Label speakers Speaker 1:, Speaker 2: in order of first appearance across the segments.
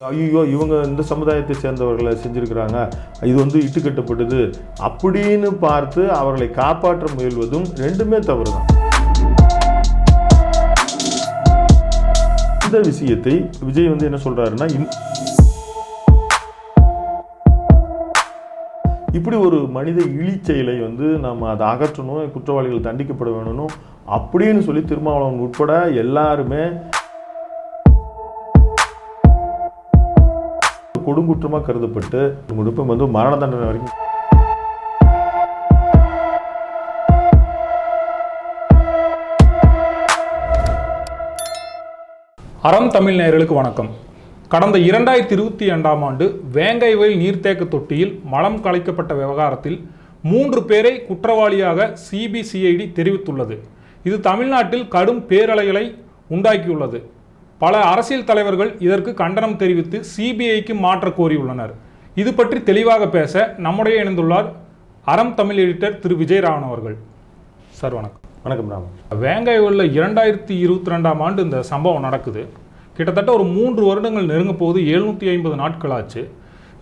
Speaker 1: ஐயோ இவங்க இந்த சமுதாயத்தை சேர்ந்தவர்களை செஞ்சிருக்கிறாங்க. இது வந்து இட்டுக்கட்டப்பட்டது. அப்படின்னு பார்த்து அவர்களை காப்பாற்ற முயல்வதும் ரெண்டுமே தவறு தான் இந்த விஷயத்தை விஜய் வந்து என்ன சொல்றாருன்னா இப்படி ஒரு மனித இழிச்செயலை வந்து நம்ம அதை அகற்றணும் குற்றவாளிகள் தண்டிக்கப்பட வேணும் அப்படின்னு சொல்லி திருமாவளவன் உட்பட எல்லாருமே கொடுங்குற்றமாக கருதப்பட்டு முழுப்பும் வந்து மரண தண்டனை வரைக்கும்.
Speaker 2: அறம் தமிழ் நேயர்களுக்கு வணக்கம். கடந்த இரண்டாயிரத்தி இருபத்தி இரண்டாம் ஆண்டு வேங்கைவயல் நீர்த்தேக்க தொட்டியில் மலம் கலைக்கப்பட்ட விவகாரத்தில் மூன்று பேரை குற்றவாளியாக சிபிசிஐடி தெரிவித்துள்ளது. இது தமிழ்நாட்டில் கடும் பேரலைகளை உண்டாக்கியுள்ளது. பல அரசியல் தலைவர்கள் இதற்கு கண்டனம் தெரிவித்து சிபிஐக்கு மாற்ற கோரியுள்ளனர். இது பற்றி தெளிவாக பேச நம்முடைய இணைந்துள்ளார் அறம் தமிழ் எடிட்டர் திரு. விஜயராவன் அவர்கள். சார் வணக்கம்.
Speaker 1: வணக்கம் ராமன்.
Speaker 2: வேங்காய்வில் இரண்டாயிரத்தி இருபத்தி ரெண்டாம் ஆண்டு இந்த சம்பவம் நடக்குது. கிட்டத்தட்ட ஒரு மூன்று வருடங்கள் நெருங்க போகுது எழுநூற்றி ஐம்பது நாட்கள் ஆச்சு.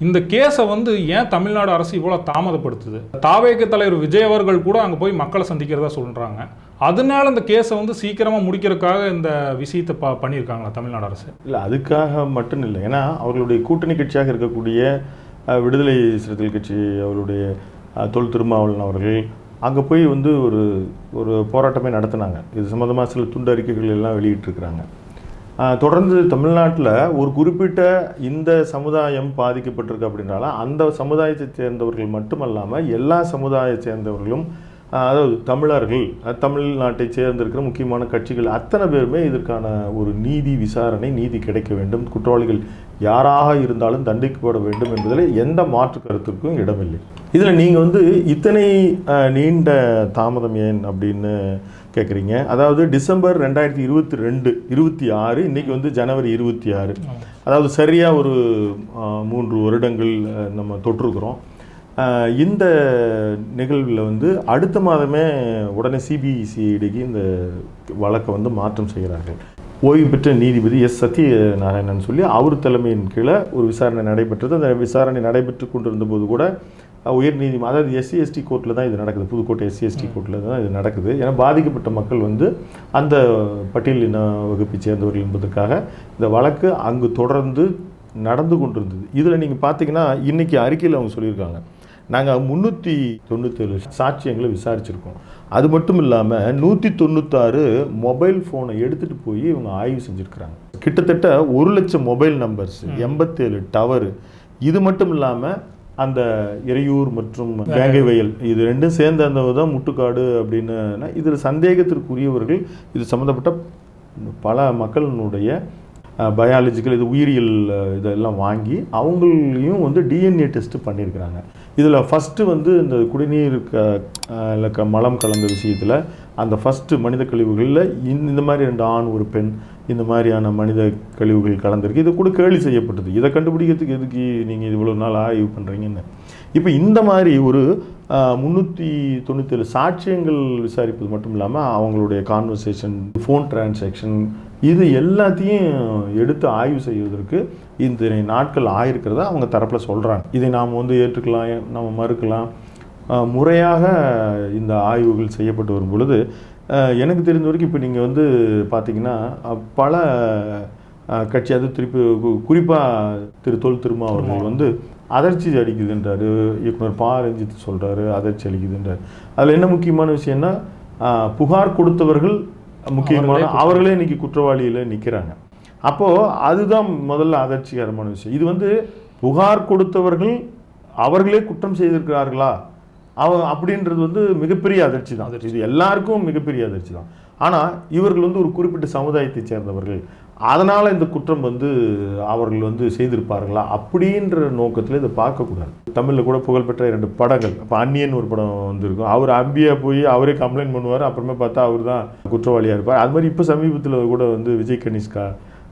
Speaker 2: இந்த கேஸை வந்து ஏன் தமிழ்நாடு அரசு இவ்வளோ தாமதப்படுத்துது? தாவேக தலைவர் விஜய் அவர்கள் கூட அங்கே போய் மக்களை சந்திக்கிறதா சொல்கிறாங்க அதனால அந்த கேஸை வந்து சீக்கிரமாக முடிக்கிறதுக்காக இந்த விஷயத்தை ப பண்ணியிருக்காங்களா தமிழ்நாடு அரசு?
Speaker 1: இல்லை அதுக்காக மட்டும் இல்லை. ஏன்னா அவர்களுடைய கூட்டணி கட்சியாக இருக்கக்கூடிய விடுதலை சிறுத்தைகள் கட்சி அவருடைய அஹ், தொல் திருமாவளவன் அவர்கள் அங்கே போய் வந்து ஒரு ஒரு போராட்டமே நடத்தினாங்க. இது சம்மந்தமாக சில துண்டு அறிக்கைகள் எல்லாம் வெளியிட்டிருக்கிறாங்க. தொடர்ந்து தமிழ்நாட்டில் ஒரு குறிப்பிட்ட இந்த சமுதாயம் பாதிக்கப்பட்டிருக்கு அப்படின்றால அந்த சமுதாயத்தை சேர்ந்தவர்கள் மட்டுமல்லாமல் எல்லா சமுதாயத்தை சேர்ந்தவர்களும் அதாவது தமிழர்கள் தமிழ்நாட்டை சேர்ந்திருக்கிற முக்கியமான கட்சிகள் அத்தனை பேருமே இதற்கான ஒரு நீதி விசாரணை நீதி கிடைக்க வேண்டும். குற்றவாளிகள் யாராக இருந்தாலும் தண்டிக்கப்பட வேண்டும் என்பதில் எந்த மாற்று கருத்துக்கும் இடமில்லை. இதில் நீங்கள் வந்து இத்தனை நீண்ட தாமதம் ஏன் அப்படின்னு கேட்குறீங்க? அதாவது டிசம்பர் ரெண்டாயிரத்தி இருபத்தி ரெண்டு இருபத்தி ஆறு இன்றைக்கி வந்து ஜனவரி இருபத்தி ஆறு. அதாவது சரியாக ஒரு மூன்று வருடங்கள் நம்ம தொட்டிருக்கிறோம் இந்த நிகழ்வில் வந்து அடுத்த மாதமே உடனே சிபிசிஐடிக்கு இந்த வழக்கை வந்து மாற்றம் செய்கிறார்கள். ஓய்வு பெற்ற நீதிபதி எஸ் சத்யநாராயணன் சொல்லி அவர் தலைமையின் கீழே ஒரு விசாரணை நடைபெற்றது. அந்த விசாரணை நடைபெற்று கொண்டிருந்த போது கூட அஹ், உயர் நீதி அதாவது எஸ்சி எஸ்டி கோர்ட்டில் தான் இது நடக்குது. புதுக்கோட்டை எஸ்சி எஸ்டி கோர்ட்டில் தான் இது நடக்குது. ஏன்னா பாதிக்கப்பட்ட மக்கள் வந்து அந்த பட்டியலின வகுப்பை சேர்ந்தவர்கள் என்பதற்காக இந்த வழக்கு அங்கு தொடர்ந்து நடந்து கொண்டிருந்தது. இதில் நீங்கள் பார்த்தீங்கன்னா இன்றைக்கி அறிக்கையில் அவங்க சொல்லியிருக்காங்க. நாங்கள் முந்நூற்றி தொண்ணூற்றேழு சாட்சியங்களை விசாரிச்சிருக்கோம். அது மட்டும் இல்லாமல் நூற்றி தொண்ணூத்தாறு மொபைல் ஃபோனை எடுத்துகிட்டு போய் இவங்க ஆய்வு செஞ்சுருக்கிறாங்க. கிட்டத்தட்ட ஒரு லட்சம் மொபைல் நம்பர்ஸ் எண்பத்தேழு டவரு இது மட்டும் இல்லாமல் அந்த இறையூர் மற்றும் வேங்கை வயல் இது ரெண்டும் சேர்ந்த அந்த தான் முட்டுக்காடு அப்படின்னு இதில் சந்தேகத்திற்குரியவர்கள் இது சம்மந்தப்பட்ட பல மக்களினுடைய பயாலஜிக்கல் இது உயிரியல் இதெல்லாம் வாங்கி அவங்களையும் வந்து டிஎன்ஏ டெஸ்ட்டு பண்ணியிருக்கிறாங்க. இதில் ஃபஸ்ட்டு வந்து இந்த குடிநீர் க இல்லை க மலம் கலந்த விஷயத்தில் அந்த ஃபஸ்ட்டு மனித கழிவுகளில் இந்த இந்த மாதிரி ரெண்டு ஆண் ஒரு பெண் இந்த மாதிரியான மனித கழிவுகள் கலந்துருக்கு. இது கூட கேலி செய்யப்பட்டது. இதை கண்டுபிடிக்கிறதுக்கு எதுக்கு நீங்கள் இவ்வளோ நாள் ஆய்வு பண்ணுறீங்கன்னு இப்போ இந்த மாதிரி ஒரு முந்நூற்றி தொண்ணூற்றேழு சாட்சியங்கள் விசாரிப்பது மட்டும் இல்லாமல் அவங்களுடைய கான்வர்சேஷன் ஃபோன் டிரான்சாக்ஷன் இது எல்லாத்தையும் எடுத்து ஆய்வு செய்வதற்கு இந்த நாட்கள் ஆயிருக்கிறத அவங்க தரப்பில் சொல்கிறாங்க இதை நாம் வந்து ஏற்றுக்கலாம் நம்ம மறுக்கலாம். முறையாக இந்த ஆய்வுகள் செய்யப்பட்டு வரும் பொழுது எனக்கு தெரிஞ்ச வரைக்கும் இப்போ நீங்கள் வந்து பார்த்தீங்கன்னா பல அஹ், கட்சி அது திருப்பி குறிப்பாக திரு தொல் திருமாவர்கள் வந்து அதிர்ச்சி அடிக்குதுன்றாரு இயக்குனர் பா. ரஞ்சித் சொல்கிறாரு அதிர்ச்சி அளிக்குதுன்றார். அதில் என்ன முக்கியமான விஷயம்னா புகார் கொடுத்தவர்கள் முக்கியமான அவர்களே இன்னைக்கு குற்றவாளியில் நிற்கிறாங்க அப்போது அதுதான் முதல்ல அதிர்ச்சிகரமான விஷயம். இது வந்து புகார் கொடுத்தவர்கள் அவர்களே குற்றம் செய்திருக்கிறார்களா? அவ அப்படின்றது வந்து மிகப்பெரிய அதிர்ச்சி தான். இது எல்லாருக்கும் மிகப்பெரிய அதிர்ச்சி தான். ஆனால் இவர்கள் வந்து ஒரு குறிப்பிட்ட சமுதாயத்தை சேர்ந்தவர்கள். அதனால் இந்த குற்றம் வந்து அவர்கள் வந்து செய்திருப்பார்களா அப்படின்ற நோக்கத்தில் இதை பார்க்கக்கூடாது. தமிழில் கூட புகழ்பெற்ற இரண்டு படங்கள். இப்போ அந்நியன் ஒரு படம் வந்திருக்கும். அவர் அம்பியா போய் அவரே கம்ப்ளைண்ட் பண்ணுவார். அப்புறமே பார்த்தா அவர் தான் குற்றவாளியாக இருப்பார். அது மாதிரி இப்போ சமீபத்தில் கூட வந்து விஜய் கனிஷ்கா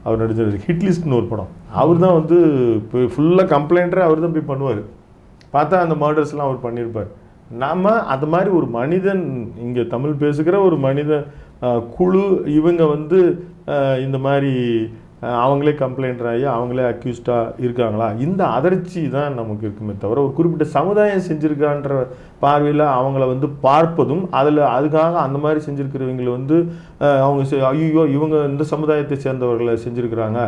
Speaker 1: அவர் நடிச்ச ஹிட்லிஸ்ட்னு ஒரு படம். அவர் தான் வந்து இப்போ ஃபுல்லாக கம்ப்ளைண்ட்டே அவர் தான் போய் பண்ணுவார். பார்த்தா அந்த மர்டர்ஸ்லாம் அவர் பண்ணியிருப்பார். நாம் அந்த மாதிரி ஒரு மனிதன் இங்கே தமிழ் பேசுகிற ஒரு மனித குழு இவங்க வந்து இந்த மாதிரி அவங்களே கம்ப்ளைண்ட் ஆகி அவங்களே அக்யூஸ்டாக இருக்காங்களா? இந்த அதிர்ச்சி தான் நமக்கு இருக்குமே தவிர ஒரு குறிப்பிட்ட சமுதாயம் செஞ்சுருக்கான்ற பார்வையில் அவங்கள வந்து பார்ப்பதும் அதில் அதுக்காக அந்த மாதிரி செஞ்சுருக்கிறவங்களை வந்து அவங்க ஐயோ இவங்க இந்த சமுதாயத்தை சேர்ந்தவர்களை செஞ்சுருக்கிறாங்க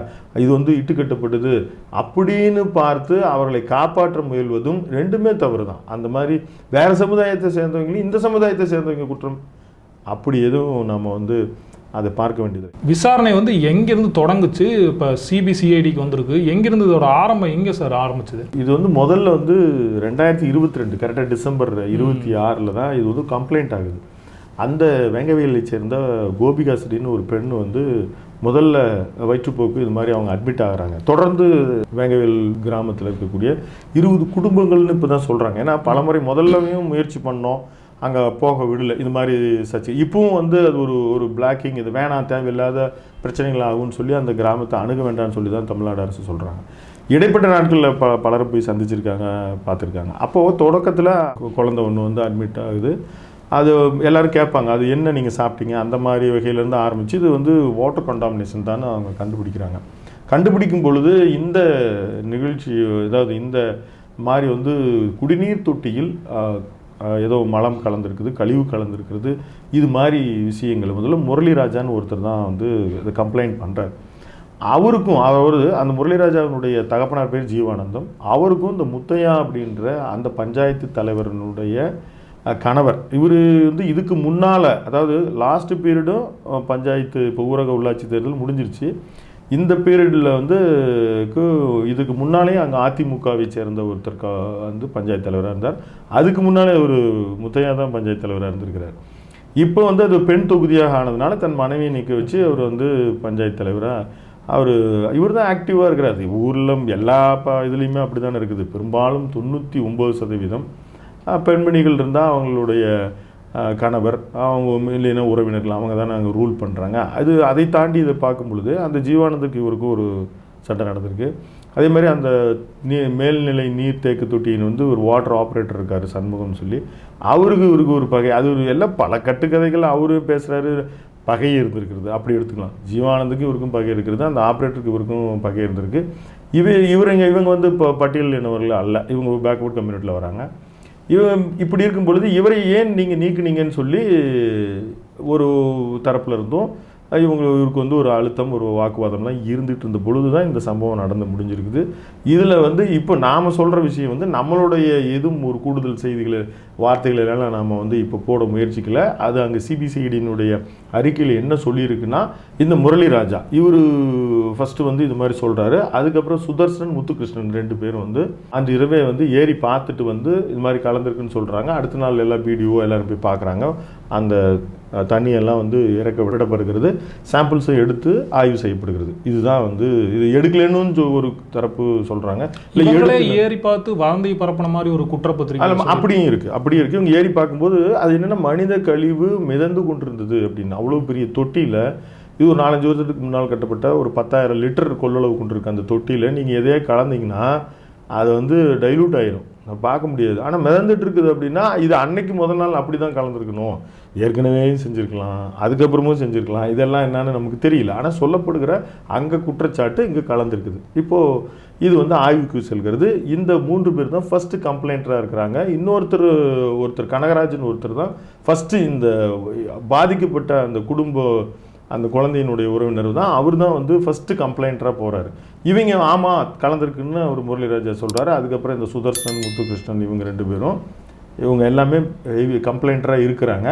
Speaker 1: இது வந்து இட்டுக்கட்டப்படுது அப்படின்னு பார்த்து அவர்களை காப்பாற்ற முயல்வதும் ரெண்டுமே தவறு தான் அந்த மாதிரி வேறு சமுதாயத்தை சேர்ந்தவங்களையும் இந்த சமுதாயத்தை சேர்ந்தவங்க குற்றம். அப்படி எதுவும் நம்ம வந்து அதை பார்க்க வேண்டியது
Speaker 2: விசாரணை வந்து எங்கேருந்து தொடங்குச்சு? இப்போ சிபிசிஐடிக்கு வந்திருக்கு. எங்கேருந்து இதோட ஆரம்பம் எங்கே சார் ஆரம்பிச்சது?
Speaker 1: இது வந்து முதல்ல வந்து ரெண்டாயிரத்தி இருபத்தி ரெண்டு கரெக்டாக டிசம்பர் இருபத்தி ஆறில் தான் இது வந்து கம்ப்ளைண்ட் ஆகுது. அந்த வெங்கவேலை சேர்ந்த கோபிகாசிடின்னு ஒரு பெண் வந்து முதல்ல வயிற்றுப்போக்கு இது மாதிரி அவங்க அட்மிட் ஆகுறாங்க. தொடர்ந்து வேங்கவேல் கிராமத்தில் இருக்கக்கூடிய இருபது குடும்பங்கள்னு இப்போ தான் சொல்கிறாங்க ஏன்னா பலமுறை முதல்லவும் முயற்சி பண்ணோம். அங்கே போக விடல. இது மாதிரி சர்ச்சை. இப்பவும் வந்து அது ஒரு ஒரு பிளாக்கிங் இது வேணாம் தேவையில்லாத பிரச்சனைகள் ஆகும்னு சொல்லி அந்த கிராமத்தை அணுக வேண்டாம்னு சொல்லி தான் தமிழ்நாடு அரசு சொல்கிறாங்க இடைப்பட்ட நாட்களில் ப பலரும் போய் சந்திச்சிருக்காங்க பார்த்துருக்காங்க. அப்போது தொடக்கத்தில் குழந்தை ஒன்று வந்து அட்மிட் ஆகுது. அது எல்லாரும் கேட்பாங்க அது என்ன நீங்கள் சாப்பிட்டீங்க? அந்த மாதிரி வகையிலேருந்து ஆரம்பித்து இது வந்து வாட்டர் கண்டாமினேஷன் தான் அவங்க கண்டுபிடிக்கிறாங்க. கண்டுபிடிக்கும் பொழுது இந்த நிகழ்ச்சி அதாவது இந்த மாதிரி வந்து குடிநீர் தொட்டியில் ஏதோ மலம் கலந்துருக்குது கழிவு கலந்துருக்குறது. இது மாதிரி விஷயங்கள். முதல்ல முரளிராஜான்னு ஒருத்தர் தான் வந்து இதை கம்ப்ளைண்ட் பண்ணுறார் அவருக்கும் அவர் அந்த முரளிராஜாவினுடைய தகப்பனார் பேர் ஜீவானந்தம். அவருக்கும் இந்த முத்தையா அப்படின்ற அந்த பஞ்சாயத்து தலைவரனுடைய கணவர் இவர் வந்து இதுக்கு முன்னால் அதாவது லாஸ்ட் பீரியடும் பஞ்சாயத்து இப்போ ஊரக உள்ளாட்சி தேர்தல் முடிஞ்சிருச்சு. இந்த பீரியடில் வந்து கு- இதுக்கு முன்னாலே அங்கே அதிமுகவை சேர்ந்த ஒருத்தர் கா- வந்து பஞ்சாயத்து தலைவராக இருந்தார். அதுக்கு முன்னாலே ஒரு முத்தையா தான் பஞ்சாயத்து தலைவராக இருந்திருக்கிறார். இப்போ வந்து அது பெண் தொகுதியாக ஆனதுனால தன் மனைவியை நிற்க வச்சு அவர் வந்து பஞ்சாயத்து தலைவராக அவர் இவர் தான் ஆக்டிவாக இருக்கிறார். ஊரில் எல்லா ப இதுலேயுமே அப்படி தானே இருக்குது. பெரும்பாலும் தொண்ணூற்றி ஒம்பது சதவீதம் பெண்மணிகள் இருந்தால் அவங்களுடைய கணவர் அவங்க இல்லைன்னா உறவினர்கள் அவங்க தான் அங்கே ரூல் பண்ணுறாங்க அது அதை தாண்டி இதை பார்க்கும் பொழுது அந்த ஜீவானந்துக்கு இவருக்கு ஒரு சட்டம் நடந்திருக்கு. அதே மாதிரி அந்த நீ மேல்நிலை நீர் தேக்கு தொட்டியின் வந்து ஒரு வாட்டர் ஆப்ரேட்டர் இருக்கார் சண்முகம்னு சொல்லி. அவருக்கு இவருக்கு ஒரு பகை. அது ஒரு எல்லாம் பல கட்டுக்கதைகள் அவரு பேசுகிறாரு பகை இருந்திருக்கிறது. அப்படி எடுத்துக்கலாம். ஜீவானந்துக்கு இவருக்கும் பகை இருக்கிறது. அந்த ஆப்ரேட்டருக்கு இவருக்கும் பகை இருந்திருக்கு. இவ இவருங்க இவங்க வந்து இப்போ பட்டியல் இனவர்கள் அல்ல. இவங்க பேக்வர்ட் கம்யூனிட்டியில் வராங்க. இவன் இப்படி இருக்கும் பொழுது இவரை ஏன் நீங்கள் நீக்குனீங்கன்னு சொல்லி ஒரு தரப்புல இருந்தும் இவங்க இவருக்கு வந்து ஒரு அழுத்தம் ஒரு வாக்குவாதம்லாம் இருந்துகிட்டு இருந்த பொழுது தான் இந்த சம்பவம் நடந்து முடிஞ்சிருக்குது. இதில் வந்து இப்போ நாம் சொல்கிற விஷயம் வந்து நம்மளுடைய எதுவும் ஒரு கூடுதல் செய்திகளை வார்த்தைகளெல்லாம் நாம் வந்து இப்போ போட முயற்சிக்கல. அது அங்கே சிபிசிஐடியினுடைய அறிக்கையில் என்ன சொல்லியிருக்குன்னா இந்த முரளிராஜா இவர் ஃபஸ்ட்டு வந்து இது மாதிரி சொல்கிறாரு அதுக்கப்புறம் சுதர்சன் முத்துகிருஷ்ணன் ரெண்டு பேரும் வந்து அந்த இரவே வந்து ஏறி பார்த்துட்டு வந்து இது மாதிரி கலந்துருக்குன்னு சொல்கிறாங்க அடுத்த நாள் எல்லாம் வீடியோ எல்லோரும் போய் பார்க்குறாங்க. அந்த தண்ணியெல்லாம் வந்து இறக்க விடப்படுகிறது. சாம்பிள்ஸை எடுத்து ஆய்வு செய்யப்படுகிறது. இதுதான் வந்து இது எடுக்கலன்னு சொ- ஒரு தரப்பு சொல்கிறாங்க இல்லை
Speaker 2: ஏறி பார்த்து வதந்தி பரப்பின மாதிரி ஒரு குற்றப்பத்திரிகை
Speaker 1: அப்படியும் இருக்கு. அப்படியும் இருக்கு. இவங்க ஏறி பார்க்கும்போது அது என்னன்னா மனித கழிவு மிதந்து கொண்டிருந்தது அப்படின்னு. அவ்வளோ பெரிய தொட்டியில இது ஒரு நாலஞ்சு வருஷத்துக்கு முன்னால் கட்டப்பட்ட ஒரு பத்தாயிரம் லிட்டர் கொள்ளளவு கொண்டிருக்கு அந்த தொட்டியில. நீங்க எதையே கலந்தீங்கன்னா அது வந்து டைலூட் ஆயிரும். நான் பார்க்க முடியாது. ஆனால் மிதந்துட்டு இருக்குது அப்படின்னா இது அன்னைக்கு முதல் நாள் அப்படி தான் கலந்துருக்கணும். ஏற்கனவே செஞ்சுருக்கலாம். அதுக்கப்புறமும் செஞ்சுருக்கலாம். இதெல்லாம் என்னன்னு நமக்கு தெரியல. ஆனால் சொல்லப்படுகிற அங்கே குற்றச்சாட்டு இங்கே கலந்துருக்குது. இப்போது இது வந்து ஆய்வுக்கு செல்கிறது. இந்த மூன்று பேர் தான் ஃபஸ்ட்டு கம்ப்ளைண்ட்டராக இருக்கிறாங்க. இன்னொருத்தர் ஒருத்தர் கனகராஜன் ஒருத்தர் தான் ஃபஸ்ட்டு இந்த பாதிக்கப்பட்ட அந்த குடும்ப அந்த குழந்தையினுடைய உறவினர் தான். அவர் தான் வந்து ஃபஸ்ட்டு கம்ப்ளைண்டராக போகிறாரு இவங்க ஆமாம் கலந்துருக்குன்னு அவர் முரளிராஜா சொல்கிறாரு அதுக்கப்புறம் இந்த சுதர்சன் முத்துகிருஷ்ணன் இவங்க ரெண்டு பேரும் இவங்க எல்லாமே கம்ப்ளைண்டராக இருக்கிறாங்க.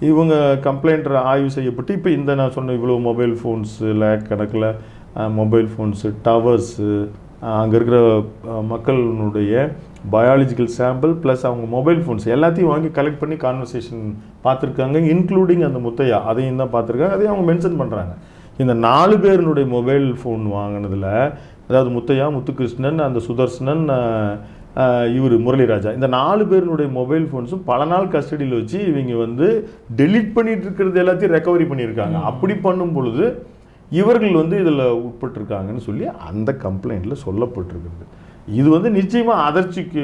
Speaker 1: இவங்க கம்ப்ளைண்டர் ஆய்வு செய்யப்பட்டு இப்போ இந்த நான் சொன்ன இவ்வளோ மொபைல் ஃபோன்ஸு லேக் கணக்கில் மொபைல் ஃபோன்ஸு டவர்ஸு அங்கே இருக்கிற மக்களினுடைய பயாலஜிக்கல் சாம்பிள் ப்ளஸ் அவங்க மொபைல் ஃபோன்ஸ் எல்லாத்தையும் வாங்கி கலெக்ட் பண்ணி கான்வர்சேஷன் பார்த்துருக்காங்க இன்க்ளூடிங் அந்த முத்தையா. அதையும் தான் பார்த்துருக்காங்க அதையும் அவங்க மென்ஷன் பண்ணுறாங்க இந்த நாலு பேருனுடைய மொபைல் ஃபோன் வாங்கினதில் அதாவது முத்தையா முத்துகிருஷ்ணன் அந்த சுதர்சனன் இவர் முரளிராஜா இந்த நாலு பேருனுடைய மொபைல் ஃபோன்ஸும் பல நாள் கஸ்டடியில் வச்சு இவங்க வந்து டெலீட் பண்ணிட்டு இருக்கிறது எல்லாத்தையும் ரெக்கவரி பண்ணியிருக்காங்க. அப்படி பண்ணும் பொழுது இவர்கள் வந்து இதில் உட்பட்டிருக்காங்கன்னு சொல்லி அந்த கம்ப்ளைண்ட்டில் சொல்லப்பட்டிருக்கிறது. இது வந்து நிச்சயமாக அதிர்ச்சிக்கு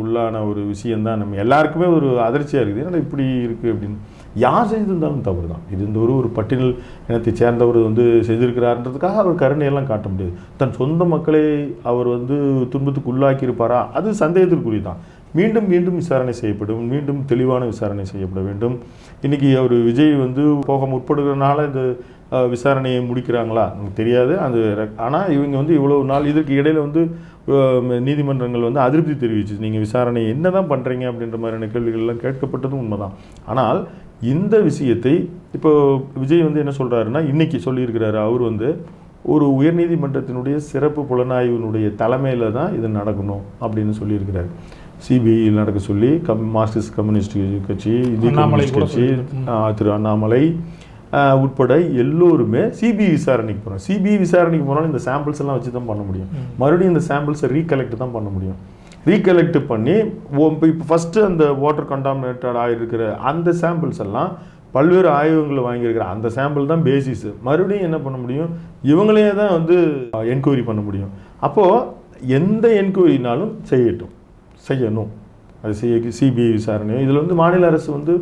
Speaker 1: உள்ளான ஒரு விஷயந்தான் நம்ம எல்லாருக்குமே ஒரு அதிர்ச்சியாக இருக்குது. ஏன்னா இப்படி இருக்குது அப்படின்னு. யார் செய்திருந்தாலும் தவறு தான் இது இந்த ஒரு ஒரு பட்டியல் இனத்தை சேர்ந்தவர் வந்து செய்திருக்கிறார்ன்றதுக்காக அவர் கருணையெல்லாம் காட்ட முடியாது. தன் சொந்த மக்களை அவர் வந்து துன்பத்துக்கு உள்ளாக்கியிருப்பாரா? அது சந்தேகத்திற்குரிய தான் மீண்டும் மீண்டும் விசாரணை செய்யப்படும். மீண்டும் தெளிவான விசாரணை செய்யப்பட வேண்டும். இன்றைக்கி அவர் விஜய் வந்து போக முற்படுகிறனால இந்த விசாரணையை முடிக்கிறாங்களா? நமக்கு தெரியாது. அது ஆனால் இவங்க வந்து இவ்வளவு நாள் இதற்கு இடையில் வந்து நீதிமன்றங்கள் வந்து அதிருப்தி தெரிவிச்சு நீங்கள் விசாரணை என்ன தான் பண்ணுறீங்க அப்படின்ற மாதிரியான கேள்விகள்லாம் கேட்கப்பட்டதும் உண்மைதான். ஆனால் இந்த விஷயத்தை இப்போ விஜய் வந்து என்ன சொல்கிறாருன்னா இன்னைக்கு சொல்லியிருக்கிறாரு அவர் வந்து ஒரு உயர்நீதிமன்றத்தினுடைய சிறப்பு புலனாய்வினுடைய தலைமையில் தான் இது நடக்கணும் அப்படின்னு சொல்லியிருக்கிறாரு. சிபிஐ நடக்க சொல்லி கம் மார்க்சிஸ்ட் கம்யூனிஸ்ட் கட்சி இந்திய கம்யூனிஸ்ட்
Speaker 2: கூட
Speaker 1: கட்சி திரு அண்ணாமலை உட்பட எல்லோருமே சிபிஐ விசாரணைக்கு போகிறோம் சிபிஐ விசாரணைக்கு போனாலும் இந்த சாம்பிள்ஸ் எல்லாம் வச்சு தான் பண்ண முடியும். மறுபடியும் இந்த சாம்பிள்ஸை ரீகலெக்ட் தான் பண்ண முடியும். ரீகலெக்ட் பண்ணி இப்போ ஃபஸ்ட்டு அந்த வாட்டர் கண்டாமினேட்டட் ஆகிருக்கிற அந்த சாம்பிள்ஸ் எல்லாம் பல்வேறு ஆய்வகங்களை வாங்கியிருக்கிற அந்த சாம்பிள் தான் பேசிஸ் மறுபடியும் என்ன பண்ண முடியும்? இவங்களே தான் வந்து என்கொயரி பண்ண முடியும். அப்போது எந்த என்கொயரினாலும் செய்யட்டும். செய்யணும். அது செய்ய சிபிஐ விசாரணையும் இதில் வந்து மாநில அரசு வந்து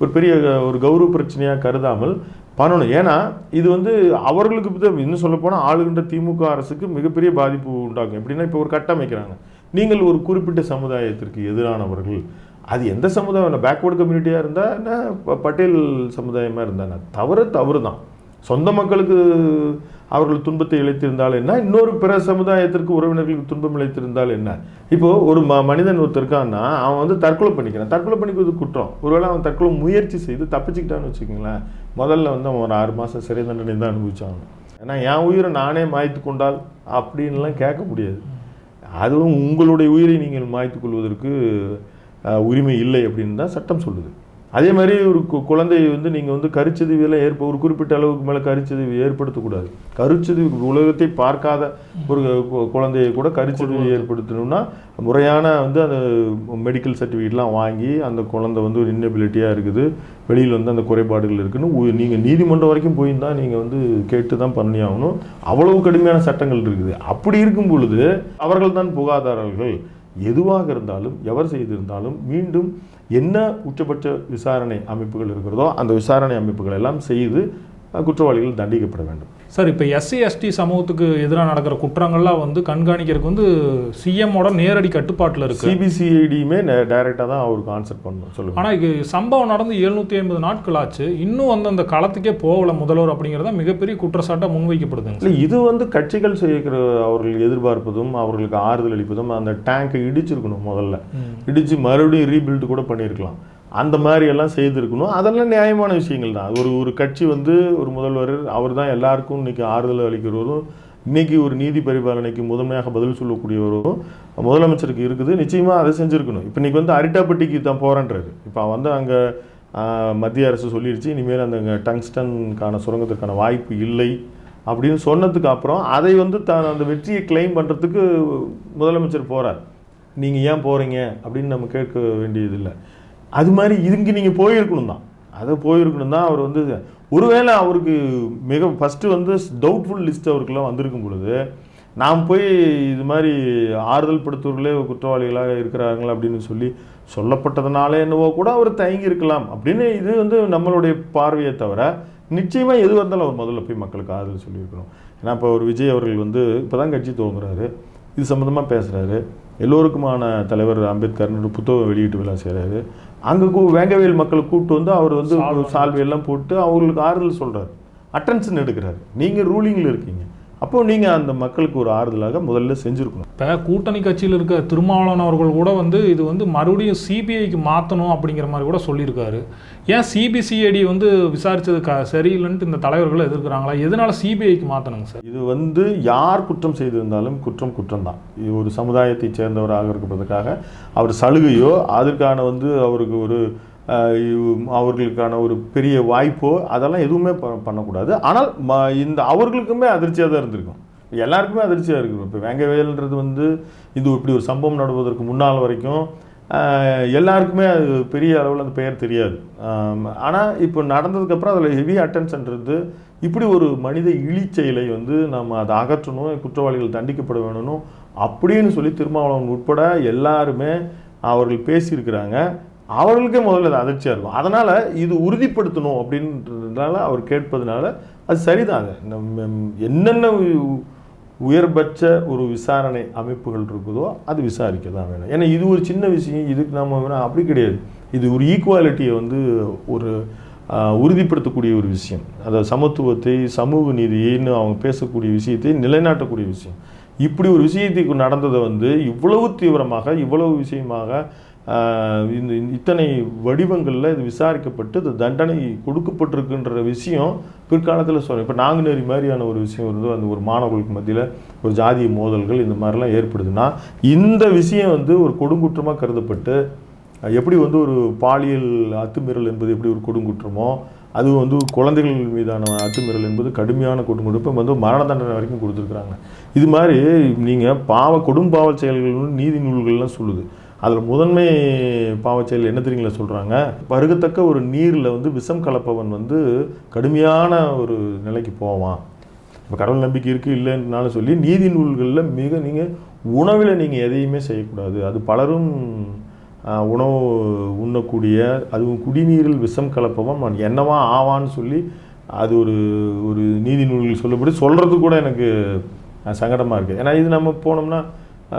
Speaker 1: ஒரு பெரிய ஒரு கௌரவ பிரச்சனையாக கருதாமல் பண்ணணும். ஏன்னா இது வந்து அவர்களுக்கு இன்னும் சொல்லப்போனால் ஆளுகின்ற திமுக அரசுக்கு மிகப்பெரிய பாதிப்பு உண்டாகும். எப்படின்னா இப்போ ஒரு கட்டமைக்கிறாங்க நீங்கள் ஒரு குறிப்பிட்ட சமுதாயத்திற்கு எதிரானவர்கள். அது எந்த சமுதாயம்? இல்லை பேக்வேர்டு கம்யூனிட்டியாக இருந்தால் என்ன ப- பட்டேல் சமுதாயமாக இருந்தால் தவறு தவறு தான் சொந்த மக்களுக்கு அவர்கள் துன்பத்தை இழைத்திருந்தால் என்ன? இன்னொரு பிற சமுதாயத்திற்கு உறவினர்களுக்கு துன்பம் இழைத்திருந்தால் என்ன? இப்போது ஒரு ம மனிதன் ஒருத்தருக்கான்னா அவன் வந்து தற்கொலை பண்ணிக்கிறான். தற்கொலை பண்ணிக்கிறது குற்றம். ஒருவேளை அவன் தற்கொலை முயற்சி செய்து தப்பிச்சுக்கிட்டான்னு வச்சுக்கோங்களேன் முதல்ல வந்து அவன் ஒரு ஆறு மாதம் சிறை தண்டனை தான் அனுபவிச்சாங்க ஏன்னா என் உயிரை நானே மாய்த்து கொண்டால் அப்படின்லாம் கேட்க முடியாது. அதுவும் உங்களுடைய உயிரை நீங்கள் மாய்த்து கொள்வதற்கு உரிமை இல்லை அப்படின்னு தான் சட்டம் சொல்லுது. அதே மாதிரி ஒரு குழந்தையை வந்து நீங்கள் வந்து கருச்சதிவியெல்லாம் ஏற்ப ஒரு குறிப்பிட்ட அளவுக்கு மேலே கருச்சதிவு ஏற்படுத்தக்கூடாது. கருச்சதிவு உலகத்தை பார்க்காத ஒரு குழந்தையை கூட கருச்சதிவு ஏற்படுத்தணும்னா முறையான வந்து அந்த மெடிக்கல் சர்டிஃபிகேட்லாம் வாங்கி அந்த குழந்தை வந்து ஒரு இன்னபிலிட்டியாக இருக்குது. வெளியில் வந்து அந்த குறைபாடுகள் இருக்குன்னு நீங்கள் நீதிமன்றம் வரைக்கும் போயிருந்தா நீங்கள் வந்து கேட்டு தான் பண்ணி ஆகணும். அவ்வளவு கடுமையான சட்டங்கள் இருக்குது. அப்படி இருக்கும் பொழுது அவர்கள் தான் புகாதாரர்கள். எதுவாக இருந்தாலும் எவர் செய்திருந்தாலும் மீண்டும் என்ன உச்சபட்ச விசாரணை அமைப்புகள் இருக்கிறதோ அந்த விசாரணை அமைப்புகள் எல்லாம் செய்து குற்றவாளிகள் தண்டிக்கப்பட வேண்டும்.
Speaker 2: சார் இப்போ எஸ்சி எஸ்டி சமூகத்துக்கு எதிராக நடக்கிற குற்றங்கள்லாம் வந்து கண்காணிக்கிறதுக்கு வந்து சிஎம்மோட நேரடி கட்டுப்பாட்டில் இருக்கு.
Speaker 1: சிபிசிஐடியுமே டைரெக்டாக தான் அவருக்கு ஆன்சர் பண்ணணும் சொல்லுங்க.
Speaker 2: ஆனால் இது சம்பவம் நடந்து எழுநூற்றி ஐம்பது நாட்கள் ஆச்சு இன்னும் வந்து அந்த களத்துக்கே போகல முதல்வர் அப்படிங்கிறத மிகப்பெரிய குற்றச்சாட்டாக முன்வைக்கப்படுதுங்க
Speaker 1: இல்லை இது வந்து கட்சிகள் செய்கிற அவர்கள் எதிர்பார்ப்பதும் அவர்களுக்கு ஆறுதல் அளிப்பதும் அந்த டேங்கை இடிச்சிருக்கணும் முதல்ல. இடிச்சு மறுபடியும் ரீபில்ட் கூட பண்ணியிருக்கலாம் அந்த மாதிரி எல்லாம் செய்திருக்கணும். அதெல்லாம் நியாயமான விஷயங்கள் தான். ஒரு ஒரு கட்சி வந்து ஒரு முதல்வர் அவர் தான் எல்லாருக்கும் இன்னைக்கு ஆறுதல் அளிக்கிறவரும் இன்னைக்கு ஒரு நீதி பரிபாலனைக்கு முதன்மையாக பதில் சொல்லக்கூடியவரும் முதலமைச்சருக்கு இருக்குது. நிச்சயமாக அதை செஞ்சுருக்கணும். இப்போ இன்னைக்கு வந்து அரிட்டாப்பட்டிக்கு தான் போகிறன்றாரு இப்போ வந்து அங்கே மத்திய அரசு சொல்லிடுச்சு இனிமேல் அந்த டங்ஸ்டன்கான சுரங்கத்திற்கான வாய்ப்பு இல்லை அப்படின்னு சொன்னதுக்கு அப்புறம் அதை வந்து தான் அந்த வெற்றியை கிளைம் பண்ணுறதுக்கு முதலமைச்சர் போகிறார் நீங்கள் ஏன் போகிறீங்க அப்படின்னு நம்ம கேட்க வேண்டியதில்லை. அது மாதிரி இதுக்கு நீங்கள் போயிருக்கணும் தான். அதை போயிருக்கணும் தான் அவர் வந்து ஒருவேளை அவருக்கு மிக ஃபஸ்ட்டு வந்து டவுட்ஃபுல் லிஸ்ட் அவருக்கெல்லாம் வந்திருக்கும் பொழுது நாம் போய் இது மாதிரி ஆறுதல் படுத்துவர்களே குற்றவாளிகளாக இருக்கிறாங்களா அப்படின்னு சொல்லி சொல்லப்பட்டதுனால என்னவோ கூட அவர் தயங்கி இருக்கலாம் அப்படின்னு இது வந்து நம்மளுடைய பார்வையை தவிர நிச்சயமாக எது வந்தாலும் அவர் முதல்ல போய் மக்களுக்கு ஆறுதல் சொல்லியிருக்கணும். ஏன்னா இப்போ ஒரு விஜய் அவர்கள் வந்து இப்போ தான் கட்சி துவங்குறாரு. இது சம்மந்தமாக பேசுகிறாரு எல்லோருக்குமான தலைவர் அம்பேத்கர்னு ஒரு புத்தகம் வெளியீட்டு விழா செய்கிறாரு அங்கே கூ வேங்கவேல் மக்களை கூப்பிட்டு வந்து அவர் வந்து சால்வையெல்லாம் போட்டு அவங்களுக்கு ஆறுதல் சொல்கிறார் அட்டென்ஷன் எடுக்கிறாரு. நீங்கள் ரூலிங்கில் இருக்கீங்க. அப்போ நீங்கள் அந்த மக்களுக்கு ஒரு ஆறுதலாக முதல்ல செஞ்சுருக்கணும்.
Speaker 2: இப்போ கூட்டணி கட்சியில் இருக்க திருமாவளவன் அவர்கள் கூட வந்து இது வந்து மறுபடியும் சிபிஐக்கு மாற்றணும் அப்படிங்கிற மாதிரி கூட சொல்லியிருக்காரு. ஏன் சிபிசிஐடி வந்து விசாரிச்சது க சரியில்லைன்ட்டு இந்த தலைவர்கள் எதிர்க்கிறாங்களா? எதனால சிபிஐக்கு மாற்றணுங்க சார்?
Speaker 1: இது வந்து யார் குற்றம் செய்திருந்தாலும் குற்றம் குற்றம் தான் இது ஒரு சமுதாயத்தைச் சேர்ந்தவராக இருப்பதற்காக அவர் சலுகையோ அதற்கான வந்து அவருக்கு ஒரு அவர்களுக்கான ஒரு பெரிய வாய்ப்போ அதெல்லாம் எதுவுமே ப- பண்ணக்கூடாது. ஆனால் ம இந்த அவர்களுக்குமே அதிர்ச்சியாக தான் இருந்திருக்கும். எல்லாருக்குமே அதிர்ச்சியாக இருக்கும் இப்போ வேங்கவேல்ன்றது வந்து இது இப்படி ஒரு சம்பவம் நடப்பதற்கு முன்னால் வரைக்கும் எல்லாருக்குமே அது பெரிய அளவில் அந்த பெயர் தெரியாது. ஆனால் இப்போ நடந்ததுக்கப்புறம் அதில் ஹெவி அட்டென்ஷன்றது இப்படி ஒரு மனித இழிச்செயலை வந்து நம்ம அதை அகற்றணும் குற்றவாளிகள் தண்டிக்கப்பட வேணும் அப்படின்னு சொல்லி திருமாவளவன் உட்பட எல்லாருமே அவர்கள் பேசியிருக்கிறாங்க. அவர்களுக்கே முதல்ல அது அதிர்ச்சியாக இருக்கும். அதனால் இது உறுதிப்படுத்தணும் அப்படின்றதுனால அவர் கேட்பதுனால அது சரிதாங்க. நம்ம என்னென்ன உயர்பட்ச ஒரு விசாரணை அமைப்புகள் இருக்குதோ அது விசாரிக்க தான் வேணும். ஏன்னா இது ஒரு சின்ன விஷயம். இதுக்கு நம்ம வேணா அப்படி கிடையாது. இது ஒரு ஈக்குவாலிட்டியை வந்து ஒரு உறுதிப்படுத்தக்கூடிய ஒரு விஷயம். அதாவது சமத்துவத்தை சமூக நீதின்னு அவங்க பேசக்கூடிய விஷயத்தை நிலைநாட்டக்கூடிய விஷயம். இப்படி ஒரு விஷயத்துக்கு நடந்ததை வந்து இவ்வளவு தீவிரமாக இவ்வளவு விஷயமாக இந்த இத்தனை வடிவங்களில் இது விசாரிக்கப்பட்டு இது தண்டனை கொடுக்கப்பட்டிருக்குன்ற விஷயம் பிற்காலத்தில் சொல்கிறோம் இப்போ நாங்குநேரி மாதிரியான ஒரு விஷயம் வருது. அந்த ஒரு மாணவர்களுக்கு மத்தியில் ஒரு ஜாதிய மோதல்கள் இந்த மாதிரிலாம் ஏற்படுதுன்னா இந்த விஷயம் வந்து ஒரு கொடுங்குற்றமாக கருதப்பட்டு எப்படி வந்து ஒரு பாலியல் அத்துமீறல் என்பது எப்படி ஒரு கொடுங்குற்றமோ அது வந்து குழந்தைகள் மீதான அத்துமீறல் என்பது கடுமையான கொடுங்குடுப்பை வந்து மரண தண்டனை வரைக்கும் கொடுத்துருக்குறாங்க. இது மாதிரி நீங்கள் பாவ கொடும்பாவல் செயல்கள் நீதி நூல்கள்லாம் சொல்லுது. அதில் முதன்மை பாவச்செயல் என்ன தெரியுங்களா சொல்கிறாங்க பருகத்தக்க ஒரு நீரில் வந்து விஷம் கலப்பவன் வந்து கடுமையான ஒரு நிலைக்கு போவான். இப்போ கடவுள் நம்பிக்கை இருக்குது இல்லைன்னாலும் சொல்லி நீதி நூல்களில் மிக நீங்கள் உணவில் நீங்கள் எதையுமே செய்யக்கூடாது. அது பலரும் உணவு உண்ணக்கூடிய அதுவும் குடிநீரில் விஷம் கலப்பவன் என்னவா ஆவான்னு சொல்லி அது ஒரு ஒரு நீதி நூல்கள் சொல்லப்படி சொல்கிறது கூட எனக்கு சங்கடமாக இருக்குது ஏன்னா இது நம்ம போனோம்னா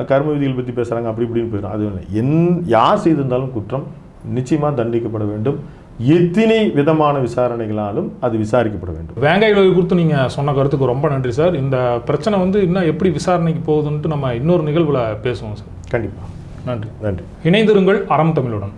Speaker 1: கர்ம விதிகள் பற்றி பேசுகிறாங்க அப்படி இப்படின்னு போயிடும். அது. என் யார் செய்திருந்தாலும் குற்றம் நிச்சயமாக தண்டிக்கப்பட வேண்டும். எத்தனை விதமான விசாரணைகளாலும் அது விசாரிக்கப்பட வேண்டும்.
Speaker 2: வேங்காய் வயல் குறித்து நீங்கள் சொன்ன கருத்துக்கு ரொம்ப நன்றி சார். இந்த பிரச்சனை வந்து இன்னும் எப்படி விசாரணைக்கு போகுதுன்ட்டு நம்ம இன்னொரு நிகழ்வில் பேசுவோம் சார்.
Speaker 1: கண்டிப்பாக
Speaker 2: நன்றி.
Speaker 1: நன்றி.
Speaker 2: இணைந்திருங்கள் அறம் தமிழுடன்.